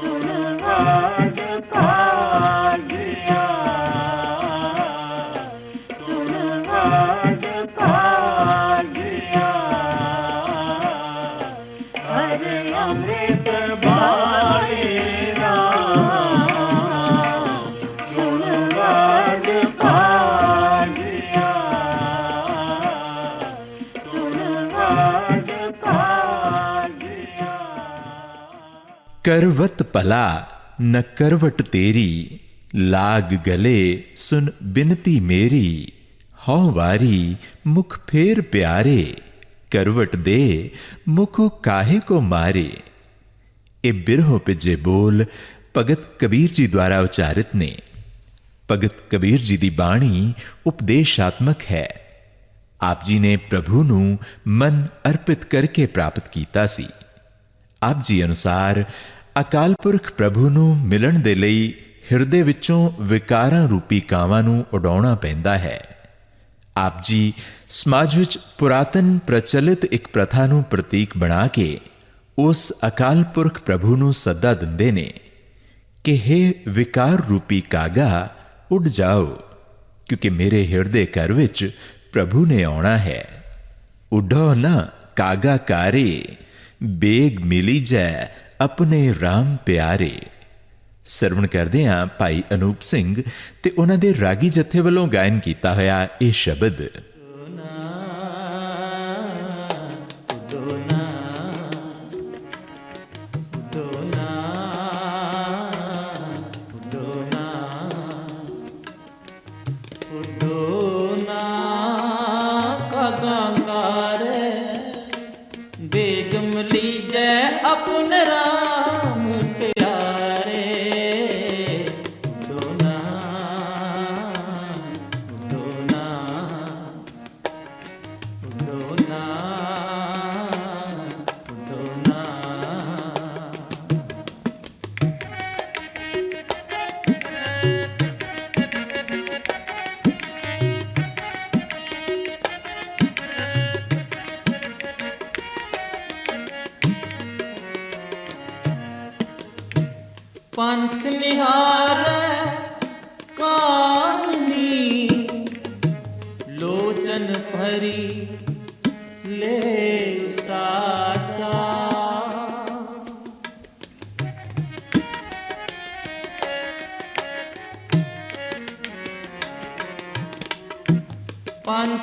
सुनवा ਕਰਵਤ ਭਲਾ, ਨ ਕਰਵਟ ਤੇਰੀ। ਲਾਗ ਗਲੇ, ਸੁਨ ਬਿਨਤੀ ਮੇਰੀ। ਹਉ ਵਾਰੀ, ਮੁਖ ਫੇਰ ਪਿਆਰੇ। ਕਰਵਟ ਦੇ, ਮੁਖੋ ਕਾਹੇ ਕੋ ਮਾਰੇ। ਇਹ ਬਿਰਹੋ ਪਿਜੇ ਬੋਲ, ਭਗਤ ਕਬੀਰ ਜੀ ਦੁਆਰਾ ਉਚਾਰਿਤ ਨੇ। ਭਗਤ ਕਬੀਰ ਜੀ ਦੀ ਬਾਣੀ ਉਪਦੇਸ਼ਾਤਮਕ ਹੈ। ਆਪ ਜੀ ਨੇ ਪ੍ਰਭੂ ਨੂੰ ਮਨ ਅਰਪਿਤ ਕਰਕੇ ਪ੍ਰਾਪਤ ਕੀਤਾ ਸੀ। ਆਪ ਜੀ ਅਨੁਸਾਰ ਅਕਾਲ ਪੁਰਖ ਪ੍ਰਭੂ ਨੂੰ ਮਿਲਣ ਦੇ ਲਈ ਹਿਰਦੇ ਵਿੱਚੋਂ ਵਿਕਾਰਾਂ ਰੂਪੀ ਕਾਵਾਂ ਨੂੰ ਉਡਾਉਣਾ ਪੈਂਦਾ ਹੈ। ਆਪ ਜੀ ਸਮਾਜ ਵਿੱਚ ਪੁਰਾਤਨ ਪ੍ਰਚਲਿਤ ਇੱਕ ਪ੍ਰਥਾ ਨੂੰ ਪ੍ਰਤੀਕ ਬਣਾ ਕੇ ਉਸ ਅਕਾਲ ਪੁਰਖ ਪ੍ਰਭੂ ਨੂੰ ਸੱਦਾ ਦਿੰਦੇ ਨੇ ਕਿ हे ਵਿਕਾਰ ਰੂਪੀ ਕਾਗਾ, ਉੱਡ ਜਾਓ, ਕਿਉਂਕਿ ਮੇਰੇ ਹਿਰਦੇ ਘਰ ਵਿੱਚ ਪ੍ਰਭੂ ਨੇ ਆਉਣਾ ਹੈ। ਉਡੋ ਨਾ ਕਾਗਾ ਕਾਰੇ, ਬੇਗ ਮਿਲੀ ਜੈ ਆਪਣੇ RAM ਪਿਆਰੇ। ਸਰਵਣ ਕਰਦੇ ਹਾਂ ਭਾਈ ਅਨੂਪ ਸਿੰਘ ਤੇ ਉਹਨਾਂ ਦੇ ਰਾਗੀ ਜਥੇ ਵੱਲੋਂ ਗਾਇਨ ਕੀਤਾ ਹੋਇਆ ਇਹ ਸ਼ਬਦ।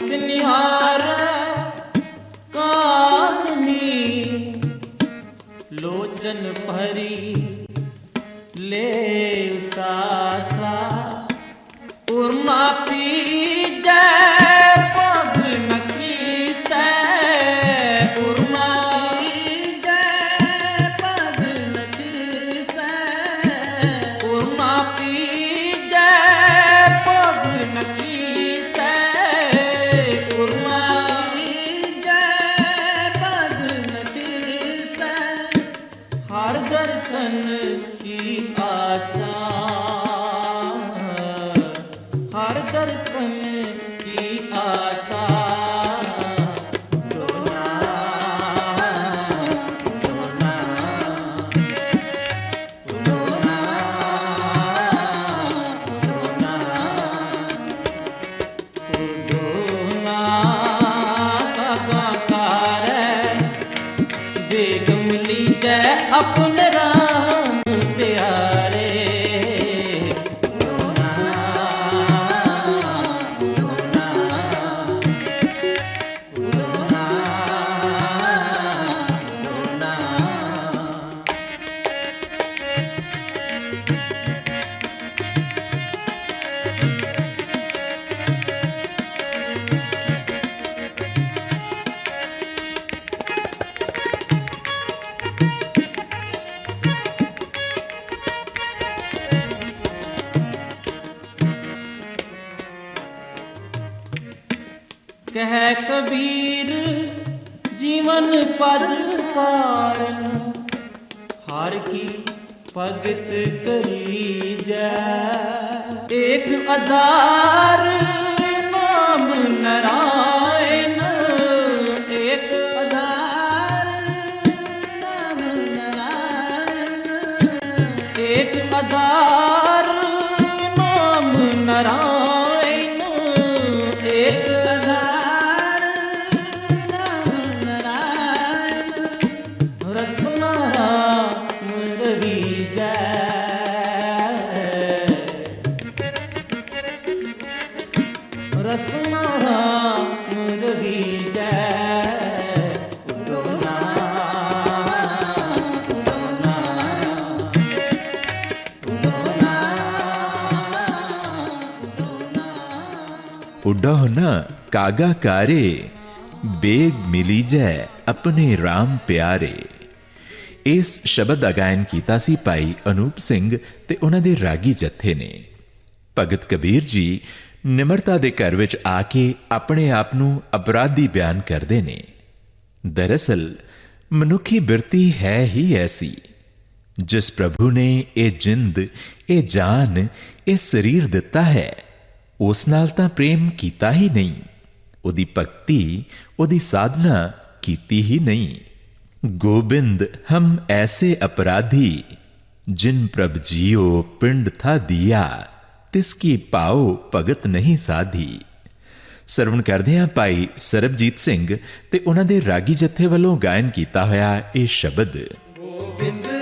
ਪੰਥ ਨਿਹਾਰੈ ਕਾਣੀ ਲੋਚਨ ਭਰੀ ਹਰ ਦਰਸ਼ਨ ਕੀ ਆਸਾ ਦੋਨਾ ਦੋਨਾ ਦੋਨਾ ਦੋਨਾ ਦੋਨਾ ਕਾਕਾਰੈ ਬੇਗਮ ਲੀਜੈ ਆਪਨ ਰਾਮ ਕਹਿ ਕਬੀਰ ਜੀਵਨ ਪਦ ਪਾਰਨ। ਹਰ ਕੀ ਭਗਤ ਕਰੀ ਜੈ ਏਕ ਆਧਾਰ ਨਾਮ ਨਰਾ ਰਸਨਾ ਰਾਮ ਰਵੀਜੈ ਉਡੋਨਾ ਉਡੋਨਾ ਉਡੋਨਾ ਕਾਗਾ ਕਾਰੇ, ਬੇਗ ਮਿਲੀ ਜੈ ਆਪਣੇ RAM ਪਿਆਰੇ। ਇਸ ਸ਼ਬਦ ਦਾ ਗਾਇਨ ਕੀਤਾ ਸੀ ਭਾਈ ਅਨੂਪ ਸਿੰਘ ਤੇ ਉਹਨਾਂ ਦੇ ਰਾਗੀ ਜੱਥੇ ਨੇ। ਭਗਤ ਕਬੀਰ ਜੀ ਨਿਮਰਤਾ ਦੇ ਘਰ ਵਿੱਚ ਆ ਕੇ ਆਪਣੇ ਆਪ ਨੂੰ ਅਪਰਾਧੀ ਬਿਆਨ ਕਰਦੇ ਨੇ। ਦਰਅਸਲ, ਮਨੁੱਖੀ ਬਿਰਤੀ ਹੈ ਹੀ ਐਸੀ, ਜਿਸ ਪ੍ਰਭੂ ਨੇ ਇਹ ਜਿੰਦ, ਇਹ ਜਾਨ, ਇਹ ਸਰੀਰ ਦਿੱਤਾ ਹੈ, ਉਸ ਨਾਲ ਤਾਂ ਪ੍ਰੇਮ ਕੀਤਾ ਹੀ ਨਹੀਂ, ਉਹਦੀ ਭਗਤੀ, ਉਹਦੀ ਸਾਧਨਾ ਕੀਤੀ ਹੀ ਨਹੀਂ। ਗੋਬਿੰਦ, ਹਮ ਐਸੇ ਅਪਰਾਧੀ, ਜਿਨ ਪ੍ਰਭ ਜੀਓ ਪਿੰਡ ਥਾ ਦਿਆ। ਤਿਸ ਕੀ ਪਾਉ ਭਗਤ ਨਹੀਂ ਸਾਧੀ। ਸਰਵਣ ਕਰਦੇ ਆ ਭਾਈ ਸਰਬਜੀਤ ਸਿੰਘ ਤੇ ਉਹਨਾਂ ਦੇ ਰਾਗੀ ਜਥੇ ਵੱਲੋਂ ਗਾਇਨ ਕੀਤਾ ਹੋਇਆ ਇਹ ਸ਼ਬਦ। ਗੋਬਿੰਦ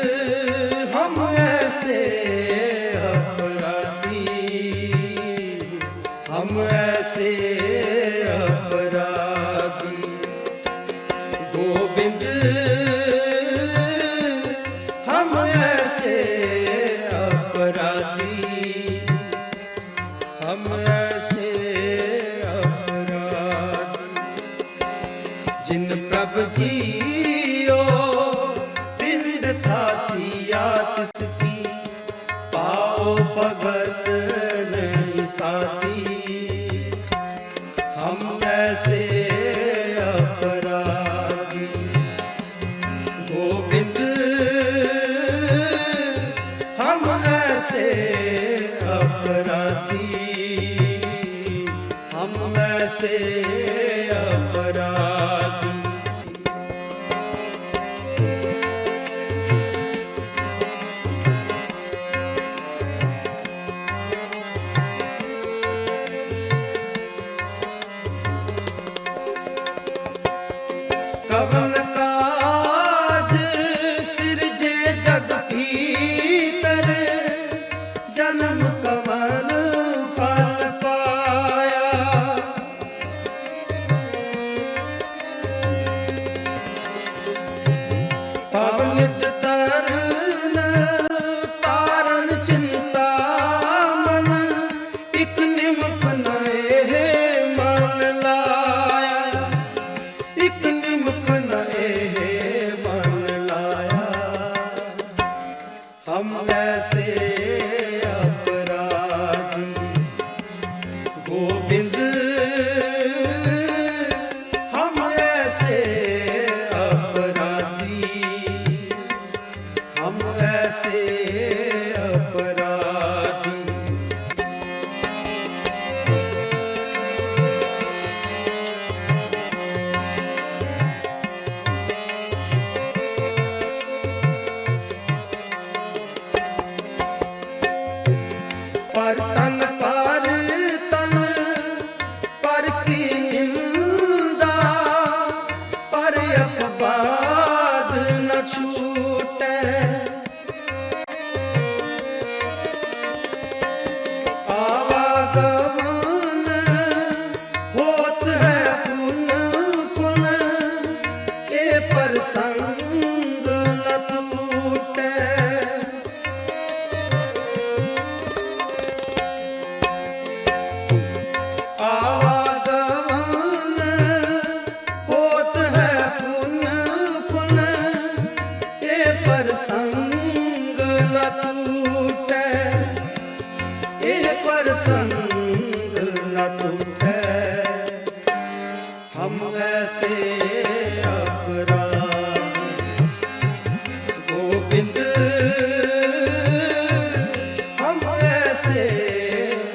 ਪਰ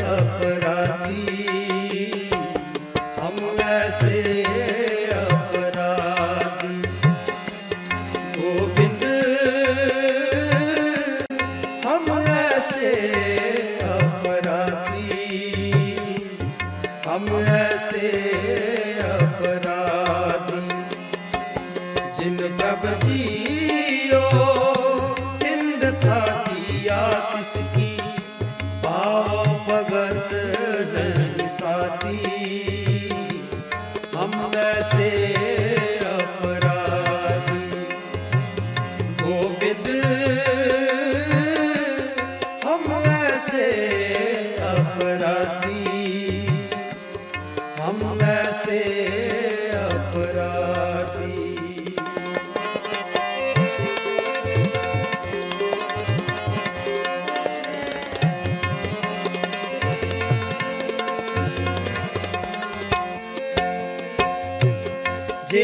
ਅਪਰਾਧੀ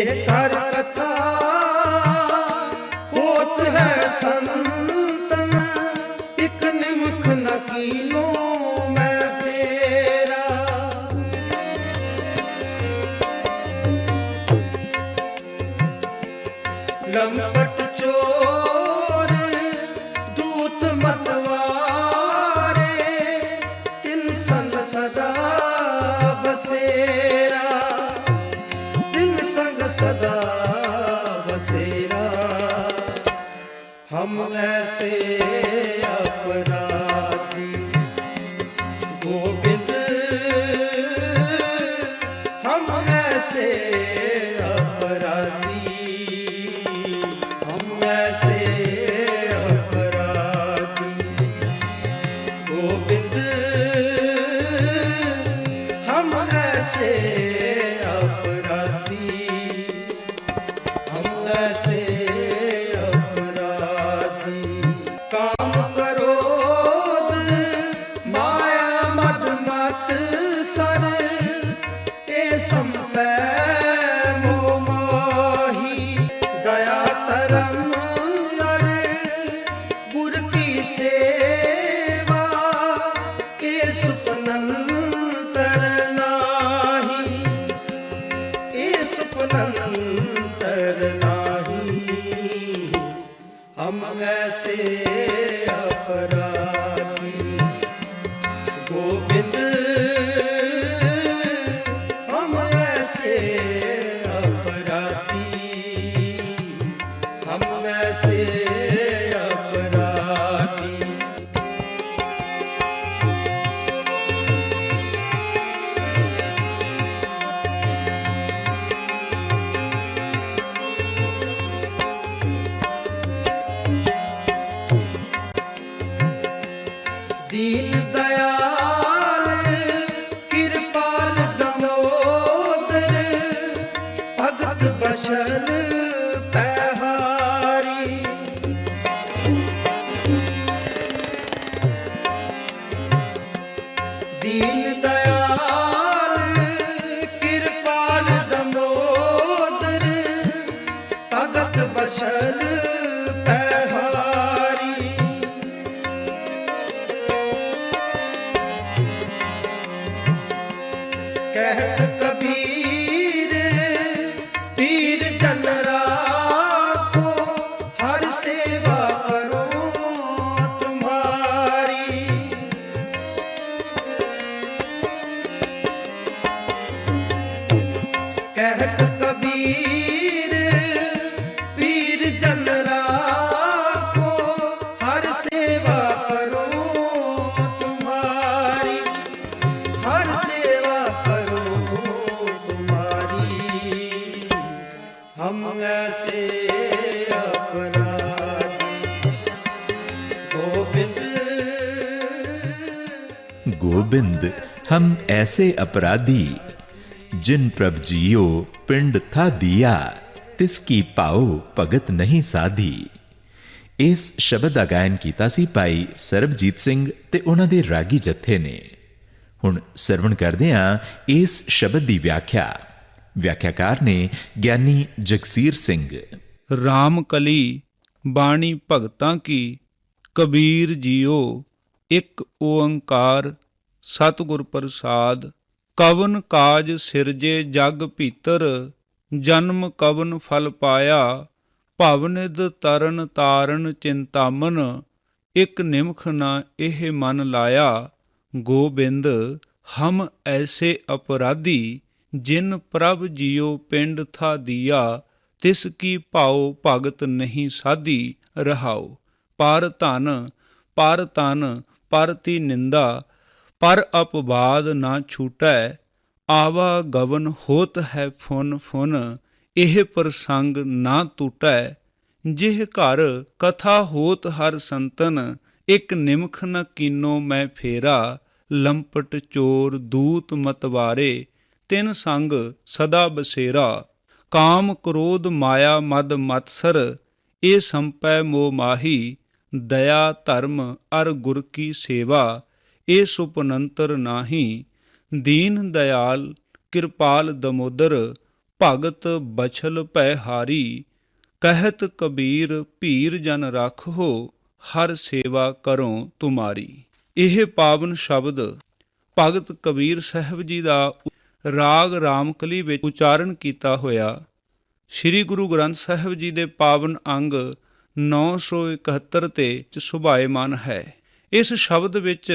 है ਅਪਰਾ गोबिंद हम ऐसे अपराधी जिन प्रभ जियो पिंड था दिया तिसकी पाओ भगत ਨਹੀਂ ਸਾਧੀ। ਇਸ ਸ਼ਬਦ ਦਾ ਗਾਇਨ ਕੀਤਾ ਸੀ ਭਾਈ ਸਰਬਜੀਤ ਸਿੰਘ ਤੇ ਉਹਨਾਂ ਦੇ ਰਾਗੀ ਜਥੇ ਨੇ। ਹੁਣ ਸਰਵਣ ਕਰਦੇ ਆ ਇਸ ਸ਼ਬਦ ਦੀ ਵਿਆਖਿਆ। ਵਿਆਖਿਆਕਾਰ ਨੇ ਗਿਆਨੀ ਜਗਸੀਰ ਸਿੰਘ। RAM ਕਲੀ, ਬਾਣੀ ਭਗਤਾਂ ਕੀ, ਕਬੀਰ ਜੀਓ, ਇੱਕ ਓੰਕਾਰ ਸਤਿਗੁਰ ਪ੍ਰਸਾਦ, ਕਵਨ ਕਾਜ ਸਿਰਜੇ ਜਗ ਭੀਤਰ, ਜਨਮ ਕਵਨ ਫਲ ਪਾਇਆ ਭਵਨਿਦ ਤਰਨ ਤਾਰਨ ਚਿੰਤਾਮਨ, ਇਕ ਨਿਮਖ ਨਾ ਇਹ ਮਨ ਲਾਇਆ, ਗੋਬਿੰਦ, ਹਮ ਐਸੇ ਅਪਰਾਧੀ, ਜਿਨ ਪ੍ਰਭ ਜੀਉ ਪਿੰਡ ਥਾ ਦੀਆ, ਤਿਸ ਕੀ ਭਾਉ ਭਗਤ ਨਹੀਂ ਸਾਧੀ, ਰਹਾਉ। ਪਰ ਧਨ, ਪਰ ਤਨ ਪਰਤੀ ਨਿੰਦਾ ਪਰ ਅਪਵਾਦ ਨਾ ਛੂਟੈ, ਆਵਾ ਗਵਨ ਹੋਤ ਹੈ ਫੁਨ ਫੁਨ, ਇਹ ਪ੍ਰਸੰਗ ਨਾ ਟੂਟੈ ਜਿਹ ਘਰ ਕਥਾ ਹੋਤ ਹਰ ਸੰਤਨ, ਇੱਕ ਨਿਮਖ ਨ ਕੀਨੋ ਮੈਂ ਫੇਰਾ। ਲੰਪਟ ਚੋਰ ਦੂਤ ਮਤਵਾਰੇ, ਤਿਨ ਸੰਗ ਸਦਾ ਬਸੇਰਾ। ਕਾਮ ਕ੍ਰੋਧ ਮਾਇਆ ਮਦ ਮਤਸਰ, ਇਹ ਸੰਪੈ ਮੋ ਮਾਹੀ। ਦਇਆ ਧਰਮ ਅਰ ਗੁਰ ਕੀ ਸੇਵਾ। ਇਹ ਸੁਪਨੰਤਰ ਨਾਹੀ, ਦੀਨ ਦਇਆਲ, ਕਿਰਪਾਲ ਦਮੋਦਰ, ਭਗਤ ਬਛਲ ਭੈ ਹਾਰੀ, ਕਹਿਤ ਕਬੀਰ ਭੀਰ ਜਨ ਰੱਖੋ ਹਰ ਸੇਵਾ ਕਰੋ ਤੁਮਾਰੀ। ਇਹ ਪਾਵਨ ਸ਼ਬਦ ਭਗਤ ਕਬੀਰ ਸਾਹਿਬ ਜੀ ਦਾ ਰਾਗ ਰਾਮਕਲੀ ਵਿੱਚ ਉਚਾਰਨ ਕੀਤਾ ਹੋਇਆ, ਸ੍ਰੀ ਗੁਰੂ ਗ੍ਰੰਥ ਸਾਹਿਬ ਜੀ ਦੇ ਪਾਵਨ ਅੰਗ 971 ਤੇ ਚ ਸੁਭਾਏਮਾਨ ਹੈ। ਇਸ ਸ਼ਬਦ ਵਿੱਚ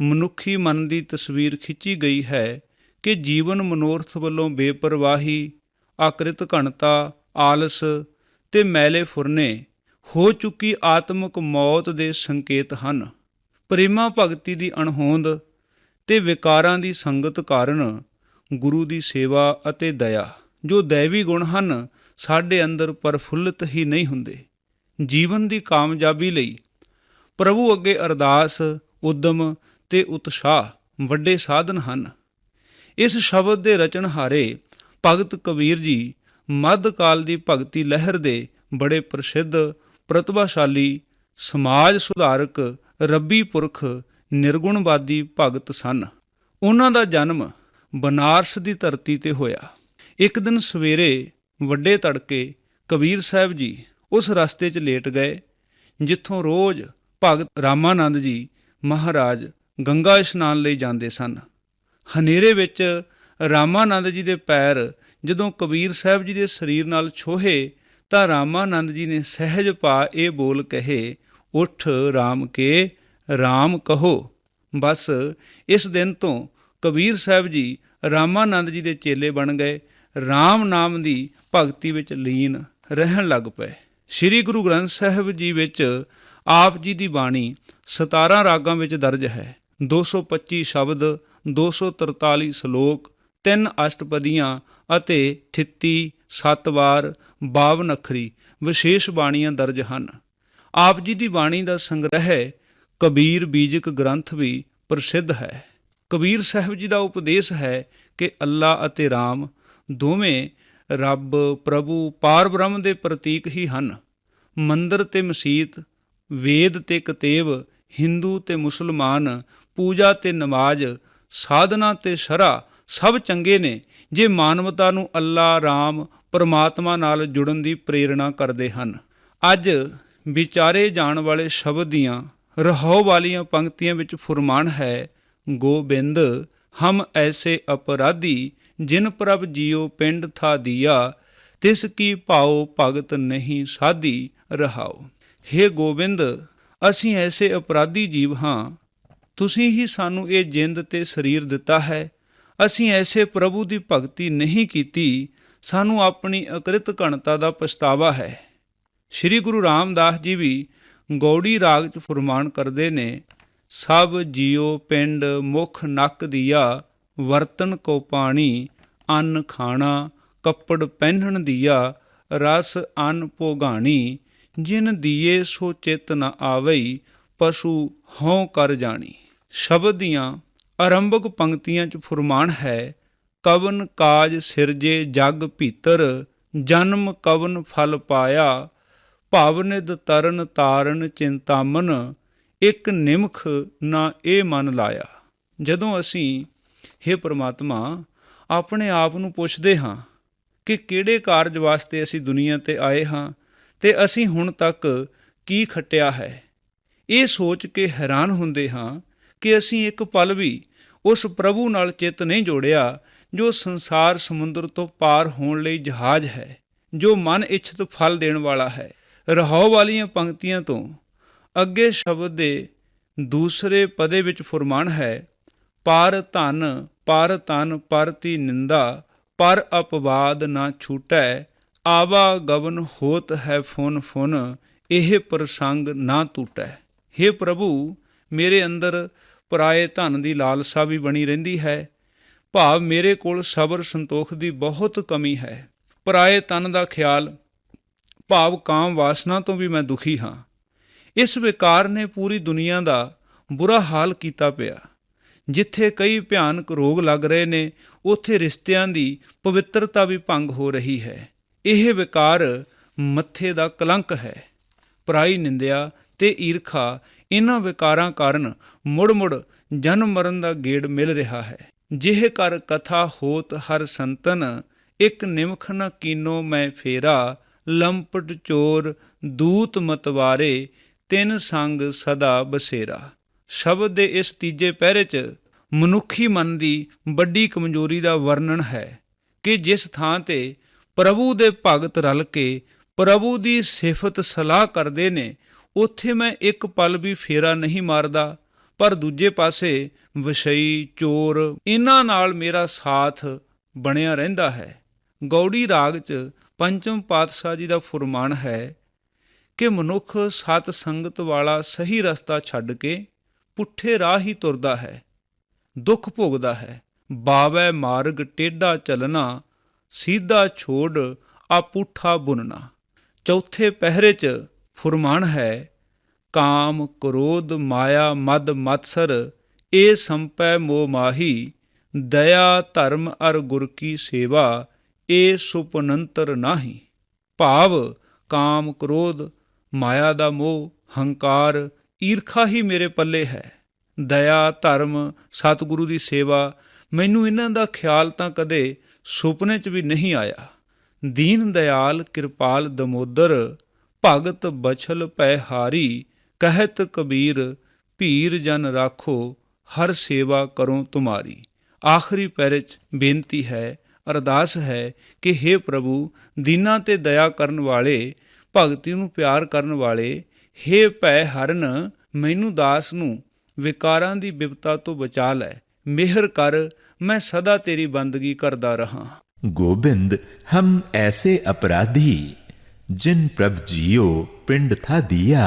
ਮਨੁੱਖੀ ਮਨ ਦੀ ਤਸਵੀਰ ਖਿੱਚੀ ਗਈ ਹੈ ਕਿ ਜੀਵਨ ਮਨੋਰਥ ਵੱਲੋਂ ਬੇਪਰਵਾਹੀ, ਆਕ੍ਰਿਤ ਘਣਤਾ, ਆਲਸ ਤੇ ਮੈਲੇ ਫੁਰਨੇ ਹੋ ਚੁੱਕੀ ਆਤਮਿਕ ਮੌਤ ਦੇ ਸੰਕੇਤ ਹਨ। ਪ੍ਰੇਮਾ ਭਗਤੀ ਦੀ ਅਣਹੋਂਦ ਤੇ ਵਿਕਾਰਾਂ ਦੀ ਸੰਗਤ ਕਾਰਨ ਗੁਰੂ ਦੀ ਸੇਵਾ ਅਤੇ ਦਇਆ, ਜੋ ਦੈਵੀ ਗੁਣ ਹਨ, ਸਾਡੇ ਅੰਦਰ ਪਰਫੁੱਲਤ ਹੀ ਨਹੀਂ ਹੁੰਦੇ। ਜੀਵਨ ਦੀ ਕਾਮਯਾਬੀ ਲਈ ਪ੍ਰਭੂ ਅੱਗੇ ਅਰਦਾਸ, ਉਦਮ ਤੇ ਉਤਸ਼ਾਹ ਵੱਡੇ ਸਾਧਨ ਹਨ। ਇਸ ਸ਼ਬਦ ਦੇ ਰਚਨਹਾਰੇ ਭਗਤ ਕਬੀਰ ਜੀ ਮੱਧ ਕਾਲ ਦੀ ਭਗਤੀ ਲਹਿਰ ਦੇ ਬੜੇ ਪ੍ਰਸਿੱਧ, ਪ੍ਰਤਿਭਾਸ਼ਾਲੀ, ਸਮਾਜ ਸੁਧਾਰਕ, ਰੱਬੀ ਪੁਰਖ, ਨਿਰਗੁਣਵਾਦੀ ਭਗਤ ਸਨ। ਉਹਨਾਂ ਦਾ ਜਨਮ ਬਨਾਰਸ ਦੀ ਧਰਤੀ ਤੇ ਹੋਇਆ। ਇੱਕ ਦਿਨ ਸਵੇਰੇ ਵੱਡੇ ਤੜਕੇ ਕਬੀਰ ਸਾਹਿਬ ਜੀ ਉਸ ਰਸਤੇ 'ਚ ਲੇਟ ਗਏ, ਜਿੱਥੋਂ ਰੋਜ਼ ਭਗਤ ਰਾਮਾਨੰਦ ਜੀ ਮਹਾਰਾਜ ਗੰਗਾ ਇਸ਼ਨਾਨ ਲਈ ਜਾਂਦੇ ਸਨ। ਹਨੇਰੇ ਵਿੱਚ ਰਾਮਾਨੰਦ ਜੀ ਦੇ ਪੈਰ ਜਦੋਂ ਕਬੀਰ ਸਾਹਿਬ ਜੀ ਦੇ ਸਰੀਰ ਨਾਲ ਛੋਹੇ ਤਾਂ ਰਾਮਾਨੰਦ ਜੀ ਨੇ ਸਹਿਜ ਪਾ ਇਹ ਬੋਲ ਕਹੇ, ਉਠ RAM ਕੇ RAM ਕਹੋ। ਬਸ ਇਸ ਦਿਨ ਤੋਂ ਕਬੀਰ ਸਾਹਿਬ ਜੀ ਰਾਮਾਨੰਦ ਜੀ ਦੇ ਚੇਲੇ ਬਣ ਗਏ। RAM ਨਾਮ ਦੀ ਭਗਤੀ ਵਿੱਚ ਲੀਨ ਰਹਿਣ ਲੱਗ ਪਏ। ਸ੍ਰੀ ਗੁਰੂ ਗ੍ਰੰਥ ਸਾਹਿਬ ਜੀ ਵਿੱਚ ਆਪ ਜੀ ਦੀ ਬਾਣੀ 17 ਰਾਗਾਂ ਵਿੱਚ ਦਰਜ ਹੈ। 225 ਸ਼ਬਦ 243 ਸ਼ਲੋਕ, ਤਿੰਨ ਅਸ਼ਟਪਦੀਆਂ ਅਤੇ ਥਿੱਤੀ, ਸੱਤ ਵਾਰ 52 ਅੱਖਰੀ ਵਿਸ਼ੇਸ਼ ਬਾਣੀਆਂ ਦਰਜ ਹਨ। ਆਪ ਜੀ ਦੀ ਬਾਣੀ ਦਾ ਸੰਗ੍ਰਹਿ ਕਬੀਰ ਬੀਜਕ ਗ੍ਰੰਥ ਵੀ ਪ੍ਰਸਿੱਧ ਹੈ। ਕਬੀਰ ਸਾਹਿਬ ਜੀ ਦਾ ਉਪਦੇਸ਼ ਹੈ ਕਿ ਅੱਲਾ ਅਤੇ RAM ਦੋਵੇਂ ਰੱਬ, ਪ੍ਰਭੂ, ਪਾਰ ਬ੍ਰਹਮ ਦੇ ਪ੍ਰਤੀਕ ਹੀ ਹਨ। ਮੰਦਰ ਤੇ ਮਸਜਿਦ ਵੇਦ ਤੇ ਕਤੇਬ ਹਿੰਦੂ ਤੇ ਮੁਸਲਮਾਨ ਪੂਜਾ ਤੇ ਨਮਾਜ਼, ਸਾਧਨਾ ਤੇ ਸ਼ਰਾ ਸਭ ਚੰਗੇ ਨੇ, ਜੇ ਮਾਨਵਤਾ ਨੂੰ ਅੱਲਾ RAM ਪਰਮਾਤਮਾ ਨਾਲ ਜੁੜਨ ਦੀ ਪ੍ਰੇਰਣਾ ਕਰਦੇ ਹਨ। ਅੱਜ ਵਿਚਾਰੇ ਜਾਣ ਵਾਲੇ ਸ਼ਬਦ ਦੀਆਂ ਰਹਾਉ ਵਾਲੀਆਂ ਪੰਕਤੀਆਂ ਵਿੱਚ ਫੁਰਮਾਨ ਹੈ, ਗੋਬਿੰਦ, ਹਮ ਐਸੇ ਅਪਰਾਧੀ, ਜਿਨ ਪ੍ਰਭ ਜੀਓ ਪਿੰਡ ਥਾ ਦੀਆ, ਤਿਸ ਕੀ ਭਾਉ ਭਗਤ ਨਹੀਂ ਸਾਧੀ ਰਹਾਉ। हे ਗੋਬਿੰਦ, ਅਸੀਂ ਐਸੇ ਅਪਰਾਧੀ ਜੀਵ ਹਾਂ ਤੁਸੀਂ ਹੀ ਸਾਨੂੰ ਇਹ ਜਿੰਦ ਤੇ ਸਰੀਰ ਦਿੱਤਾ ਹੈ। ਅਸੀਂ ਐਸੇ ਪ੍ਰਭੂ ਦੀ ਭਗਤੀ ਨਹੀਂ ਕੀਤੀ। ਸਾਨੂੰ ਆਪਣੀ ਅਕ੍ਰਿਤ ਘਣਤਾ ਦਾ ਪਛਤਾਵਾ ਹੈ। ਸ੍ਰੀ ਗੁਰੂ ਰਾਮਦਾਸ ਜੀ ਵੀ ਗੌੜੀ ਰਾਗ ਚ ਫਰਮਾਨ ਕਰਦੇ ਨੇ, ਸਭ ਜੀਉ ਪਿੰਡ ਮੁਖ ਨੱਕ ਦੀਆ, ਵਰਤਨ ਕੋ ਪਾਣੀ, ਅੰਨ ਖਾਣਾ, ਕੱਪੜ ਪਹਿਨਣ ਦੀਆ, ਰਸ ਅੰਨ ਭੋਗਾਣੀ, ਜਿਨ ਦੀਏ ਸੋ ਚਿਤ ਨ ਆਵਈ, ਪਸ਼ੂ ਹਉ ਕਰ ਜਾਣੀ। ਸ਼ਬਦ ਦੀਆਂ ਆਰੰਭਕ ਪੰਕਤੀਆਂ ਚ ਫੁਰਮਾਨ ਹੈ, ਕਵਨ ਕਾਜ ਸਿਰਜੇ ਜਗ ਭੀਤਰ, ਜਨਮ ਕਵਨ ਫਲ ਪਾਇਆ ਭਾਵਨਿਦ ਤਰਨ ਤਾਰਨ ਚਿੰਤਾਮਨ ਇੱਕ ਨਿਮਖ ਨਾ ਇਹ ਮਨ ਲਾਇਆ। ਜਦੋਂ ਅਸੀਂ हे ਪ੍ਰਮਾਤਮਾ, ਆਪਣੇ ਆਪ ਨੂੰ ਪੁੱਛਦੇ ਹਾਂ ਕਿ ਕਿਹੜੇ ਕਾਰਜ ਵਾਸਤੇ ਅਸੀਂ ਦੁਨੀਆ ਤੇ ਆਏ ਹਾਂ, ਤੇ ਅਸੀਂ ਹੁਣ ਤੱਕ ਕੀ ਖੱਟਿਆ ਹੈ, ਇਹ ਸੋਚ ਕੇ ਹੈਰਾਨ ਹੁੰਦੇ ਹਾਂ ਕਿ ਅਸੀਂ ਇੱਕ ਪਲ ਵੀ ਉਸ ਪ੍ਰਭੂ ਨਾਲ ਚਿੱਤ ਨਹੀਂ ਜੋੜਿਆ, ਜੋ ਸੰਸਾਰ ਸਮੁੰਦਰ ਤੋਂ ਪਾਰ ਹੋਣ ਲਈ ਜਹਾਜ਼ ਹੈ, ਜੋ ਮਨ ਇੱਛਤ ਫਲ ਦੇਣ ਵਾਲਾ ਹੈ। ਰਹਾਉ ਵਾਲੀਆਂ ਪੰਕਤੀਆਂ ਤੋਂ ਅੱਗੇ ਸ਼ਬਦ ਦੇ ਦੂਸਰੇ ਪਦੇ ਵਿੱਚ ਫੁਰਮਾਨ ਹੈ, ਪਰ ਧਨ, ਪਰ ਤਨ ਪਰਤੀ ਨਿੰਦਾ, ਪਰ ਅਪਵਾਦ ਨਾ ਛੂਟੈ, ਆਵਾ ਗਵਨ ਹੋਤ ਹੈ ਫੁਨ ਫੁਨ, ਇਹ ਪ੍ਰਸੰਗ ਨਾ ਟੂਟੈ। हे ਪ੍ਰਭੂ, ਮੇਰੇ ਅੰਦਰ ਪਰਾਏ ਧਨ ਦੀ ਲਾਲਸਾ ਵੀ ਬਣੀ ਰਹਿੰਦੀ ਹੈ। ਭਾਵ ਮੇਰੇ ਕੋਲ ਸਬਰ ਸੰਤੋਖ ਦੀ ਬਹੁਤ ਕਮੀ ਹੈ। ਪਰਾਏ ਤਨ ਦਾ ਖਿਆਲ, ਭਾਵ ਕਾਮ ਵਾਸਨਾ ਤੋਂ ਵੀ ਮੈਂ ਦੁਖੀ ਹਾਂ। ਇਸ ਵਿਕਾਰ ਨੇ ਪੂਰੀ ਦੁਨੀਆ ਦਾ ਬੁਰਾ ਹਾਲ ਕੀਤਾ ਪਿਆ। ਜਿੱਥੇ ਕਈ ਭਿਆਨਕ ਰੋਗ ਲੱਗ ਰਹੇ ਨੇ, ਉੱਥੇ ਰਿਸ਼ਤਿਆਂ ਦੀ ਪਵਿੱਤਰਤਾ ਵੀ ਭੰਗ ਹੋ ਰਹੀ ਹੈ। ਇਹ ਵਿਕਾਰ ਮੱਥੇ ਦਾ ਕਲੰਕ ਹੈ। ਪਰਾਈ ਨਿੰਦਿਆ ਤੇ ਈਰਖਾ ਇਹਨਾਂ ਵਿਕਾਰਾਂ ਕਾਰਨ ਮੁੜ-ਮੁੜ ਜਨਮ ਮਰਨ ਦਾ ਗੇੜ ਮਿਲ ਰਿਹਾ ਹੈ। ਜਿਹ ਕਰ ਕਥਾ ਹੋਤ ਹਰ ਸੰਤਨ, ਇੱਕ ਨਿਮਖ ਨ ਕੀਨੋ ਮੈਂ ਫੇਰਾ, ਲੰਪਟ ਚੋਰ ਦੂਤ ਮਤਵਾਰੇ, ਤਿੰਨ ਸੰਗ ਸਦਾ ਬਸੇਰਾ। ਸ਼ਬਦ ਦੇ ਇਸ ਤੀਜੇ ਪਹਿਰੇ 'ਚ ਮਨੁੱਖੀ ਮਨ ਦੀ ਵੱਡੀ ਕਮਜ਼ੋਰੀ ਦਾ ਵਰਣਨ ਹੈ ਕਿ ਜਿਸ ਥਾਂ ਤੇ ਪ੍ਰਭੂ ਦੇ ਭਗਤ ਰਲ ਕੇ ਪ੍ਰਭੂ ਦੀ ਸਿਫਤ ਸਲਾਹ ਕਰਦੇ ਨੇ ਉੱਥੇ ਮੈਂ ਇੱਕ ਪਲ ਵੀ ਫੇਰਾ ਨਹੀਂ ਮਾਰਦਾ, ਪਰ ਦੂਜੇ ਪਾਸੇ ਵਿਸ਼ਈ, ਚੋਰ ਇਹਨਾਂ ਨਾਲ ਮੇਰਾ ਸਾਥ ਬਣਿਆ ਰਹਿੰਦਾ ਹੈ। ਗੌੜੀ ਰਾਗ 'ਚ ਪੰਚਮ ਪਾਤਸ਼ਾਹ ਜੀ ਦਾ ਫੁਰਮਾਨ ਹੈ ਕਿ ਮਨੁੱਖ ਸਤ ਸੰਗਤ ਵਾਲਾ ਸਹੀ ਰਸਤਾ ਛੱਡ ਕੇ ਪੁੱਠੇ ਰਾਹ ਹੀ ਤੁਰਦਾ ਹੈ, ਦੁੱਖ ਭੋਗਦਾ ਹੈ। ਬਾਵੈ ਮਾਰਗ ਟੇਢਾ ਚੱਲਣਾ, ਸਿੱਧਾ ਛੋੜ ਆ ਪੁੱਠਾ ਬੁਨਣਾ ਚੌਥੇ ਪਹਿਰੇ 'ਚ ਫੁਰਮਾਨ ਹੈ, ਕਾਮ, ਕ੍ਰੋਧ, ਮਾਇਆ, ਮਦ, ਮਤਸਰ ਇਹ ਸੰਪੈ ਮੋਹ ਮਾਹੀ, ਦਇਆ, ਧਰਮ ਅਰ ਗੁਰ ਕੀ ਸੇਵਾ ਇਹ ਸੁਪਨੰਤਰ ਨਾਹੀ। ਭਾਵ, ਕਾਮ, ਕ੍ਰੋਧ, ਮਾਇਆ ਦਾ ਮੋਹ, ਹੰਕਾਰ, ਈਰਖਾ ਹੀ ਮੇਰੇ ਪੱਲੇ ਹੈ। ਦਇਆ, ਧਰਮ, ਸਤਿਗੁਰੂ ਦੀ ਸੇਵਾ, ਮੈਨੂੰ ਇਹਨਾਂ ਦਾ ਖਿਆਲ ਤਾਂ ਕਦੇ ਸੁਪਨੇ 'ਚ ਵੀ ਨਹੀਂ ਆਇਆ। ਦੀਨ ਦਿਆਲ ਕਿਰਪਾਲ ਦਮੋਦਰ ਭਗਤ ਬਛਲ ਪੈ ਹਾਰੀ, ਕਹਿਤ ਕਬੀਰ, ਭੀਰ ਜਨ ਰਾਖੋ, ਹਰ ਸੇਵਾ ਕਰੋ ਤੁਮਾਰੀ। ਆਖਰੀ ਪੈਰਿਚ ਬੇਨਤੀ ਹੈ, ਅਰਦਾਸ ਹੈ ਕਿ हे ਪ੍ਰਭੂ, ਦੀਨਾ ਤੇ ਦਇਆ ਕਰਨ ਵਾਲੇ, ਭਗਤੀ ਨੂੰ ਪਿਆਰ ਕਰਨ ਵਾਲੇ हे ਭੈ ਹਰਨ, ਮੈਨੂੰ ਦਾਸ ਨੂੰ, ਵਿਕਾਰਾਂ ਦੀ ਬਿਪਤਾ ਤੋਂ ਬਚਾ ਲੈ। ਮਿਹਰ ਕਰ, ਮੈਂ ਸਦਾ ਤੇਰੀ ਬੰਦਗੀ ਕਰਦਾ ਰਹਾ। ਗੋਬਿੰਦ, ਹਮ ਐਸੇ ਅਪਰਾਧੀ। जिन प्रभ जियो पिंड था दिया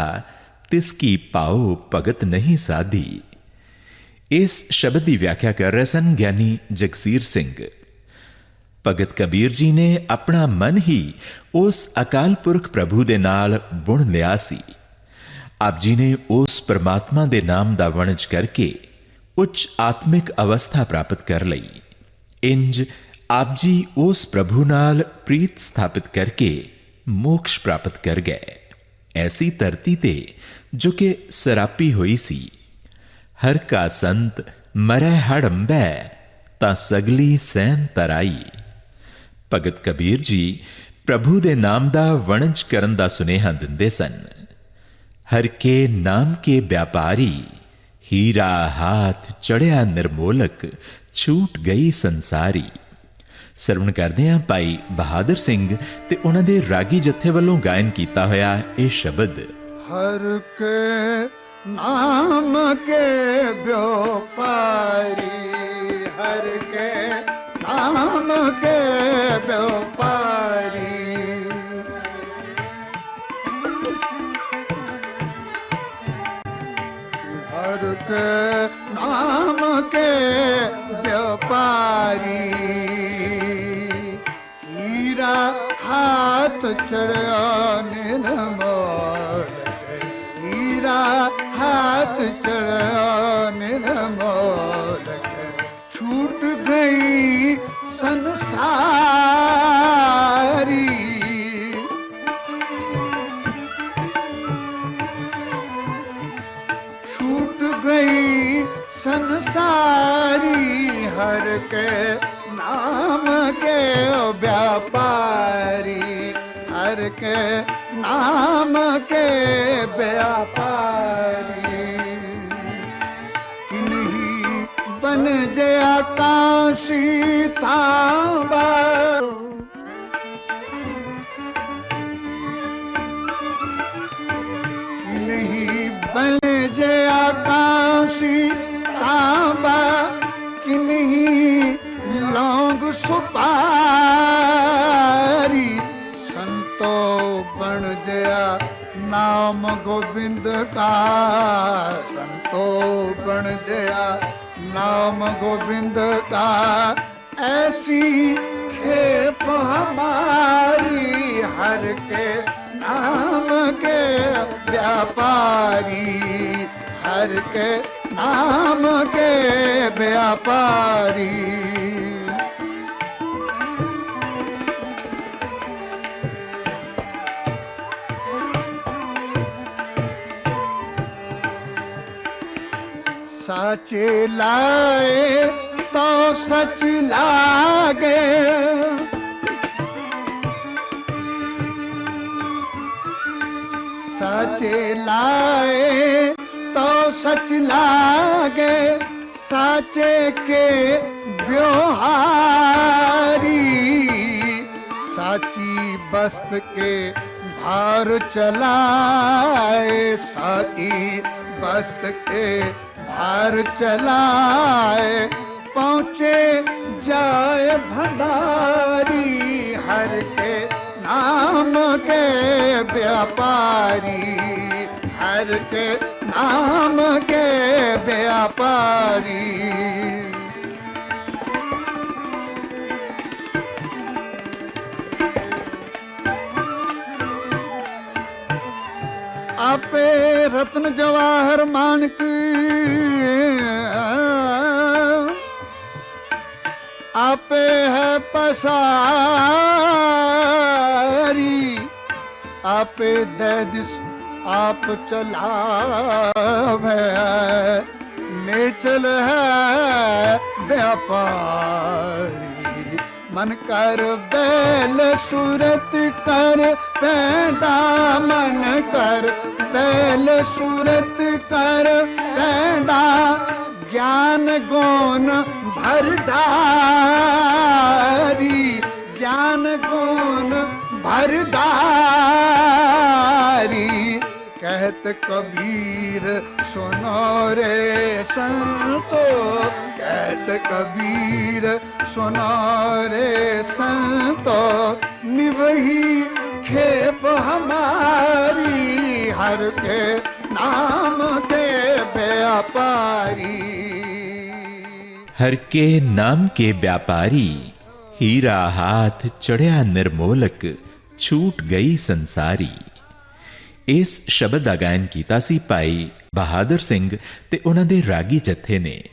तिसकी पाओ भगत नहीं साधी ਇਸ ਸ਼ਬਦ ਦੀ ਵਿਆਖਿਆ ਕਰ ਰਹੇ ਸਨ ਗਿਆਨੀ ਜਗਸੀਰ ਸਿੰਘ ਭਗਤ ਕਬੀਰ ਜੀ ਨੇ ਆਪਣਾ ਮਨ ਹੀ ਉਸ ਅਕਾਲ ਪੁਰਖ ਪ੍ਰਭੂ ਦੇ ਨਾਲ ਬੁਣ ਲਿਆ ਸੀ ਆਪ ਜੀ ਨੇ ਉਸ ਪਰਮਾਤਮਾ ਦੇ ਨਾਮ ਦਾ ਵਣਜ ਕਰਕੇ ਉੱਚ ਆਤਮਿਕ ਅਵਸਥਾ ਪ੍ਰਾਪਤ ਕਰ ਲਈ ਇੰਜ ਆਪ ਜੀ ਉਸ ਪ੍ਰਭੂ ਨਾਲ ਪ੍ਰੀਤ ਸਥਾਪਿਤ ਕਰਕੇ ਮੋਕਸ਼ ਪ੍ਰਾਪਤ ਕਰ ਗਏ। ਐਸੀ ਧਰਤੀ ਤੇ ਜੋ ਕਿ ਸਰਾਪੀ ਹੋਈ ਸੀ। ਹਰ ਕਾ ਸੰਤ ਮਰੈ ਹੜੰਬੈ ਤਾਂ ਸਗਲੀ ਸੈਨ ਤਰਾਈ ਭਗਤ ਕਬੀਰ ਜੀ ਪ੍ਰਭੂ ਦੇ ਨਾਮ ਦਾ ਵਣਜ ਕਰਨ ਦਾ ਸੁਨੇਹਾ ਦਿੰਦੇ ਸਨ। ਹਰ ਕੇ ਨਾਮ ਕੇ ਵਿਆਪਾਰੀ, ਹੀਰਾ ਹਾਥ ਚੜਿਆ ਨਿਰਮੋਲਕ, ਛੂਟ ਗਈ ਸੰਸਾਰੀ। ਸਰਵਣ ਕਰਦੇ ਹਾਂ ਭਾਈ ਬਹਾਦਰ ਸਿੰਘ ਤੇ ਉਹਨਾਂ ਦੇ ਰਾਗੀ ਜਥੇ ਵੱਲੋਂ ਗਾਇਨ ਕੀਤਾ ਹੋਇਆ ਇਹ ਸ਼ਬਦ। ਹਰ ਕੇ ਨਾਮ ਕੇ ਬਿਉਪਾਰੀ ਹਰ ਕੇ ਨਾਮ ਕੇ ਬਿਉਪਾਰੀ ਹਰ ਕੇ ਨਾਮ ਕੇ ਬਿਉਪਾਰੀ हीरा हाथ चढ़ा निर्मल हीरा हाथ चढ़ा निर्मल छूट गई संसारी। छूट गई संसारी, हर के नाम के हर के नाम के व्यापारी। इन्हीं बन जया काशी थाबा इन्हीं बन जया काशी थाबा किन्हीं लौंग सुपा मेरा नाम गोविंद का संतोपण जया। नाम गोविंद का ऐसी खेप हमारी, हर के नाम के व्यापारी। हर के नाम के व्यापारी। सच लाए तो सच लागे। सच लाए तो सच लागे, साचे के व्यवहारी। साची बस्त के भार चलाए, साची बस्त के भार चलाए, पहुँचे जाए भंडारी, हर के नाम के व्यापारी, हर के नाम के व्यापारी। आपे रत्न जवाहर मानक आपे है पसारी। आपे दे दिस आप चलावे। नेचल है व्यापारी। मन कर बैल सूरत कर पैंडा मन कर। बैल सूरत कर पैंडा ज्ञान गौन भर डारी, ज्ञान गौन भर डारी कहत कबीर, सुनो रे संतो। कहत कबीर, सुनो रे संतो। निवही खेप हमारी, हर के नाम के व्यापारी। ਹਰ ਕੇ ਨਾਮ ਕੇ ਵਿਆਪਾਰੀ, ਹੀਰਾ ਹਾਥ ਚੜਿਆ ਨਿਰਮੋਲਕ, ਛੂਟ ਗਈ ਸੰਸਾਰੀ। ਇਸ ਸ਼ਬਦ ਦਾ ਗਾਇਨ ਕੀਤਾ ਸੀ ਭਾਈ ਬਹਾਦਰ ਸਿੰਘ ਤੇ ਉਹਨਾਂ ਦੇ ਰਾਗੀ ਜਥੇ ਨੇ।